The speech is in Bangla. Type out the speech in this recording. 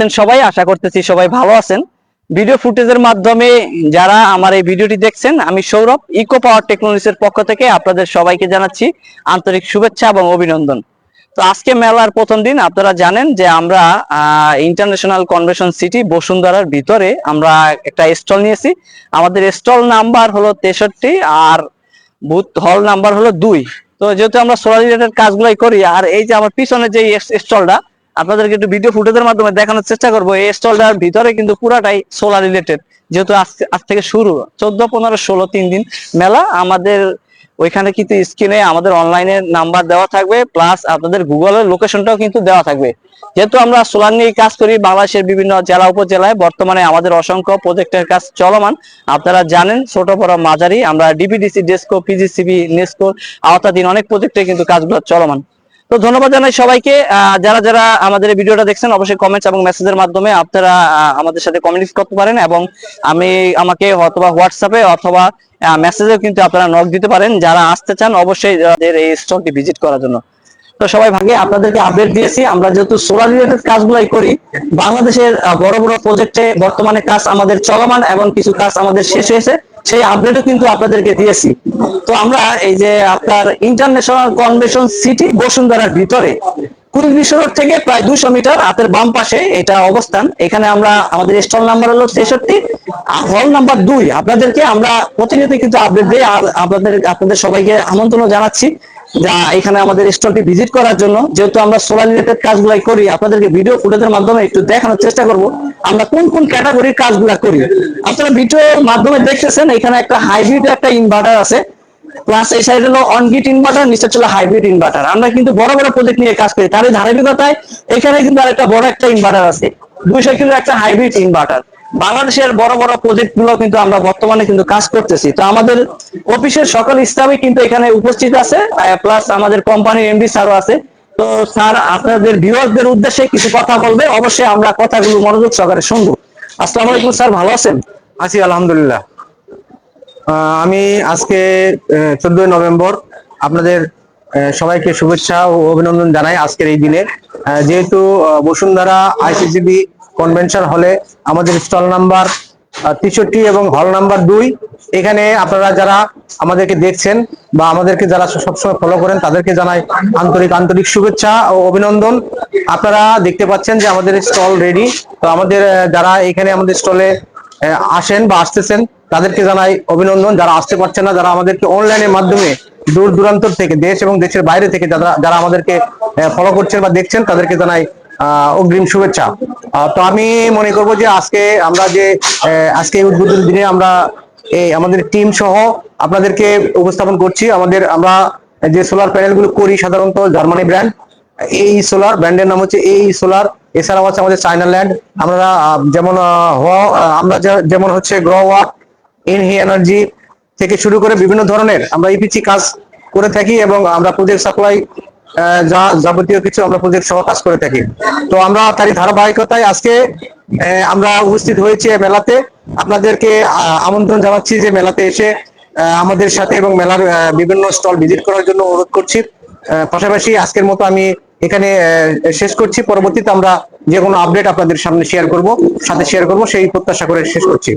আছেন সবাই, আশা করতেছি সবাই ভালো আছেন। ভিডিও ফুটেজের মাধ্যমে যারা আমার এই ভিডিওটি দেখছেন, আমি সৌরভ ইকো পাওয়ার টেকনোলজির পক্ষ থেকে আপনাদের সবাইকে জানাচ্ছি আন্তরিক শুভেচ্ছা এবং অভিনন্দন। তো আজকে মেলার প্রথম দিন, আপনারা জানেন যে আমরা ইন্টারন্যাশনাল কনভেনশন সিটি বসুন্ধরার ভিতরে আমরা একটা স্টল নিয়েছি। আমাদের স্টল নাম্বার হলো তেষট্টি আর বুথ হল নাম্বার হলো দুই। তো যেহেতু আমরা সোলার রিলেটেড কাজগুলাই করি, আর এই যে আমার পিছনে যে স্টলটা আপনাদেরকে একটু ভিডিও ফুটেজের মাধ্যমে দেখানোর চেষ্টা করব। এই স্টলটার ভিতরে কিন্তু পুরাটাই সোলার রিলেটেড যেহেতু আজ থেকে শুরু। চোদ্দ, পনেরো, ষোলো, তিন দিন মেলা আমাদের ওইখানে কিন্তু স্ক্রিনে আমাদের অনলাইনে নাম্বার দেওয়া থাকবে প্লাস আপনাদের গুগলের লোকেশনটাও কিন্তু দেওয়া থাকবে। যেহেতু আমরা সোলার নিয়ে কাজ করি, বাংলাদেশের বিভিন্ন জেলা, উপজেলায়, বর্তমানে আমাদের অসংখ্য প্রজেক্টের কাজ চলমান। আপনারা জানেন, ছোট, বড় মাঝারি, আমরা ডিপিডিসি ডেস্কো পিজিসিবি নেস্কো আওতাধীন অনেক প্রজেক্টে কিন্তু কাজগুলো চলমান। তো ধন্যবাদ জানাই সবাইকে। যারা যারা আমাদের ভিডিওটা দেখছেন, অবশ্যই কমেন্টস এবং মেসেজের মাধ্যমে আপনারা আমাদের সাথে কমিউনিকেট করতে পারেন এবং আমি আমাকে অথবা হোয়াটসঅ্যাপে অথবা মেসেজেও কিন্তু আপনারা নক দিতে পারেন। যারা আসতে চান, অবশ্যই এই স্টলটি ভিজিট করার জন্য। তো সবাই ভাগে, আপনাদেরকে আপডেট দিয়েছি। আমরা যেহেতু সোলার রিলেটেড কাজগুলাই করি, বাংলাদেশের বড় বড় প্রজেক্টে বর্তমানে কাজ আমাদের চলমান এবং কিছু কাজ আমাদের শেষ হয়েছে। সেই আপডেটও কিন্তু আপনাদেরকে দিয়েছি। তো আমরা এই যে আপনার ইন্টারন্যাশনাল কনভেনশন সিটি বসুন্ধরার ভিতরে কুড়ি বিশ্ব রোড থেকে প্রায় দুশো মিটার হাতের বাম পাশে এটা অবস্থান। এখানে আমরা আমাদের স্টল নাম্বার হলো তেষট্টি হল নাম্বার দুই। আপনাদেরকে আমরা প্রতিনিয়ত কিন্তু আপডেট আর আপনাদের আপনাদের সবাইকে আমন্ত্রণ জানাচ্ছি যা এখানে আমাদের স্টলটি ভিজিট করার জন্য। যেহেতু আমরা সোলার রিলেটেড কাজগুলাই করি, আপনাদেরকে ভিডিও ফুটেজের মাধ্যমে একটু দেখানোর চেষ্টা করব। আমরা কোন কোন ক্যাটাগরির কাজগুলা করি? আপনারা ভিডিওর মাধ্যমে দেখতেছেন, এখানে একটা হাইব্রিড একটা ইনভার্টার আছে। প্লাস এই সাইড হলো অনগিট ইনভার্টার নিচে ছিল হাইব্রিড ইনভার্টার আমরা কিন্তু বড় বড় প্রজেক্ট নিয়ে কাজ করি। তার ধারাবাহিকতায় এখানে কিন্তু বড় একটা ইনভার্টার আছে। দুইশো কিলো একটা হাইব্রিড ইনভার্টার বাংলাদেশের বড় বড় প্রজেক্টগুলো কিন্তু আমরা বর্তমানে কিন্তু কাজ করতেছি। তো আমাদের অফিসের সকল স্টাফই কিন্তু এখানে উপস্থিত আছে। প্লাস আমাদের কোম্পানির এমডি স্যারও আছে। তো স্যার, আপনাদের ভিউয়ারদের উদ্দেশ্যে কিছু কথা বলবে? অবশ্যই আমরা কথাগুলো মনোযোগ সহকারে শুনব। আসসালামু আলাইকুম স্যার, ভালো আছেন? আছি, আলহামদুলিল্লাহ। আমি আজকে চোদ্দই নভেম্বর আপনাদের সবাইকে শুভেচ্ছা ও অভিনন্দন জানাই আজকের এই দিনে। যেহেতু বসুন্ধরা আইসিসিবি কনভেনশন হলে আমাদের স্টল নাম্বার তেষট্টি এবং হল নাম্বার দুই এখানে আপনারা যারা আমাদেরকে দেখছেন বা আমাদেরকে যারা সবসময় ফলো করেন, তাদেরকে জানাই আন্তরিক আন্তরিক শুভেচ্ছা ও অভিনন্দন। আপনারা দেখতে পাচ্ছেন যে আমাদের স্টল রেডি তো আমাদের যারা এখানে আমাদের স্টলে আসেন বা আসতেছেন, তাদেরকে জানাই অভিনন্দন। যারা আসতে পারছেন না, যারা আমাদেরকে অনলাইনের মাধ্যমে দূর দূরান্ত থেকে দেশ এবং দেশের বাইরে থেকে যারা যারা আমাদেরকে ফলো করছেন বা দেখছেন, তাদেরকে জানাই অগ্রিম শুভেচ্ছা। তো আমি মনে করব যে আজকে আমরা যে আজকে উদ্বোধন দিনে আমরা এই আমাদের টিম সহ আপনাদেরকে উপস্থাপন করছি। আমাদের আমরা যে সোলার প্যানেলগুলো করি সাধারণত জার্মানি ব্র্যান্ড এই সোলার ব্র্যান্ডের নাম হচ্ছে এই সোলার এছাড়াও আছে আমাদের চায়না ল্যান্ড আমরা যেমন আমরা যেমন হচ্ছে গ্রো ওয়াক ইনহি এনার্জি থেকে শুরু করে বিভিন্ন ধরনের আমরা ইপিসি কাজ করে থাকি এবং আমরা প্রজেক্ট সাপ্লাই যা, যাবতীয় কিছু আমরা প্রজেক্ট সহ কাজ করে থাকি। তো আমরা তারই ধারাবাহিকতায় আজকে আমরা উপস্থিত হয়েছি মেলাতে। আপনাদেরকে আমন্ত্রণ জানাচ্ছি যে মেলাতে এসে আমাদের সাথে এবং মেলার বিভিন্ন স্টল ভিজিট করার জন্য অনুরোধ করছি। পাশাপাশি আজকের মতো আমি এখানে শেষ করছি। পরবর্তীতে আমরা যে কোনো আপডেট আপনাদের সামনে শেয়ার করব, সাথে শেয়ার করব, সেই প্রত্যাশা করে শেষ করছি।